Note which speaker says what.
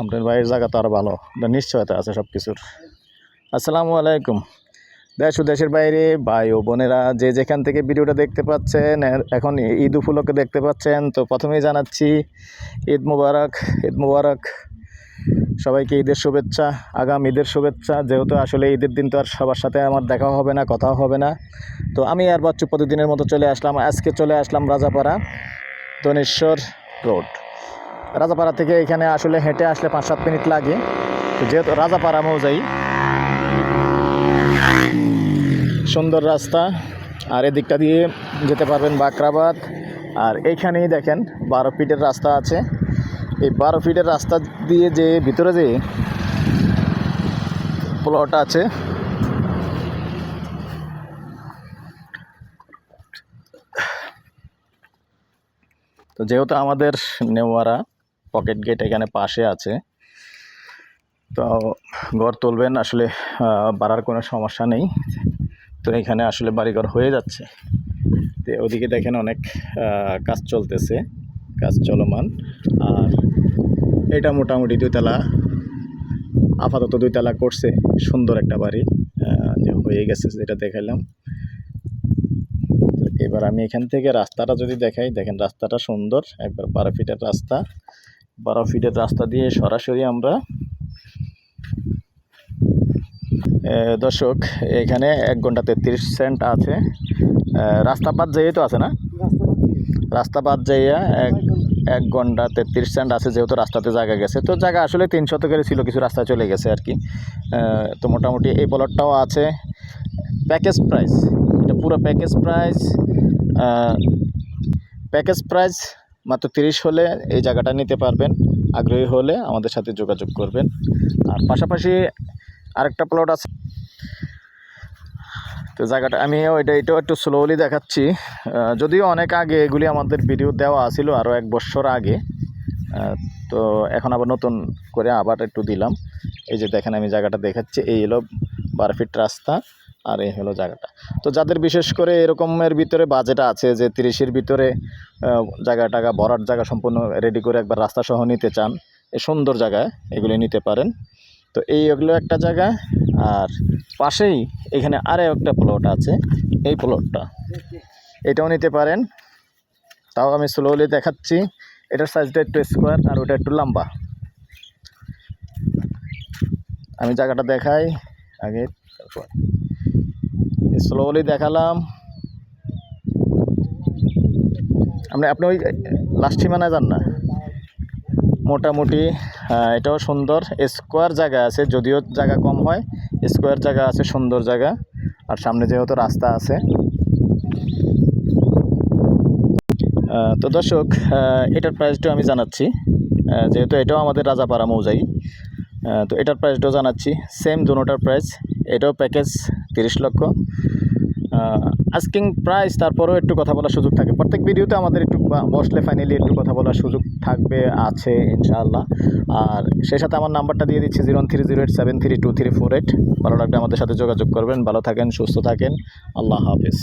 Speaker 1: আপনার বাড়ির জায়গা তো আরও ভালো। নিশ্চয়তা আছে সব কিছুর আসসালামু আলাইকুম। দেশ ও দেশের বাইরে ভাই ও বোনেরা যে যেখান থেকে ভিডিওটা দেখতে পাচ্ছেন এখন ঈদ উপলক্ষে দেখতে পাচ্ছেন, তো প্রথমেই জানাচ্ছি ঈদ মুবারক ঈদ মুবারক। সবাইকে ঈদের শুভেচ্ছা, আগাম ঈদের শুভেচ্ছা। যেহেতু আসলে ঈদের দিন তো আর সবার সাথে আমার দেখা হবে না, কথাও হবে না। তো আমি আর বাচ্চু প্রতিদিনের মতো চলে আসলাম। আজকে চলে আসলাম রাজাপাড়া দনেশ্বর রোড। রাজাপাড়া থেকে এখানে আসলে হেঁটে আসলে পাঁচ সাত মিনিট লাগে। তো যেহেতু রাজাপাড়া মৌজাই, সুন্দর রাস্তা। আর এদিকটা দিয়ে যেতে পারবেন বাকরাবাদ আর এইখানেই দেখেন বারো ফিটের রাস্তা আছে। এই বারো ফিটের রাস্তা দিয়ে যে ভিতরে যে প্লট আছে, তো যেহেতু আমাদের নেওয়ারা পকেট গেট এখানে পাশে আছে। তো ঘর তুলবেন, আসলে বাড়ার কোনো সমস্যা নেই। তো এখানে আসলে বাড়িঘর হয়ে যাচ্ছে। তো ওদিকে দেখেন অনেক কাজ চলতেছে, কাজ চলমান। আর এটা মোটামুটি দুইতলা, আপাতত দুইতলা করছে, সুন্দর একটা বাড়ি যে হয়ে গেছে, যেটা দেখাইলাম। তো এবার আমি এখান থেকে রাস্তাটা যদি দেখাই, দেখেন রাস্তাটা সুন্দর, একবার বারো ফিটের রাস্তা। বারো ফিটের রাস্তা দিয়ে সরাসরি আমরা দর্শক এখানে এক ঘণ্টা তেত্রিশ সেন্ট আছে। এ, রাস্তা বাদ যাইয়ে তো আছে না? রাস্তা বাদ যাইয়া এক এক ঘণ্টা। তেত্রিশ সেন্ট আছে যেহেতু রাস্তাতে জায়গা গেছে। তো জায়গা আসলে তিন শতকের ছিল কিছু রাস্তা চলে গেছে আর কি। তো মোটামুটি এই প্লটটাও আছে। প্যাকেজ প্রাইস এটা পুরো প্যাকেজ প্রাইস প্যাকেজ প্রাইস মাত্র তিরিশ হলে এই জায়গাটা নিতে পারবেন। আগ্রহী হলে আমাদের সাথে যোগাযোগ করবেন। আর পাশাপাশি আরেকটা প্লট আছে। তো জায়গাটা আমি এটা এটাও একটু স্লোলি দেখাচ্ছি। যদিও অনেক আগে এগুলি আমাদের ভিডিও দেওয়া ছিল আরও এক বছর আগে। তো এখন আবার নতুন করে আবার একটু দিলাম। এই যে দেখেন আমি জায়গাটা দেখাচ্ছি। এই হলো বারো ফিট রাস্তা। আর এই হলো জায়গাটা। তো যাদের বিশেষ করে এরকমের ভিতরে বাজেট আছে যে তিরিশের ভিতরে জায়গা টাকা জায়গা সম্পূর্ণ রেডি করে একবার রাস্তা সহ নিতে চান, এই সুন্দর জায়গায় এগুলি নিতে পারেন। তো এই এগুলো একটা জায়গা, আর পাশেই এখানে আরও একটা প্লট আছে, এই প্লটটা এটাও নিতে পারেন। তাও আমি স্লোলি দেখাচ্ছি। এটার সাইজটা একটু স্কোয়ার আর ওটা একটু লম্বা। আমি জায়গাটা দেখাই, আগে, তারপর। স্লোলি দেখালাম। আপনি আপনি ওই লাস্ট সীমানায় যান না। মোটামুটি এটাও সুন্দর। স্কোয়ার জায়গা আছে, যদিও জায়গা কম হয় স্কোয়ার জায়গা আছে, সুন্দর জায়গা। আর সামনে যেহেতু রাস্তা আছে। তো দর্শক এটার প্রাইসটাও আমি জানাচ্ছি। যেহেতু এটাও আমাদের রাজাপাড়া মৌজাই। তো এটার প্রাইসটাও জানাচ্ছি। সেম দুটোটার প্রাইস এটাও প্যাকেজ তিরিশ লক্ষ। আজকিং প্রাইস তারপরেও একটু কথা বলার সুযোগ থাকে। প্রত্যেক ভিডিওতে আমাদের একটু বসলে ফাইনালি একটু কথা বলার সুযোগ থাকবে, আছে, ইনশাআল্লাহ। আর সেই সাথে আমার নাম্বারটা দিয়ে দিচ্ছি zero three zero eight seven three two three four eight ভালো লাগবে আমাদের সাথে যোগাযোগ করবেন। ভালো থাকেন, সুস্থ থাকেন। আল্লাহ হাফিজ।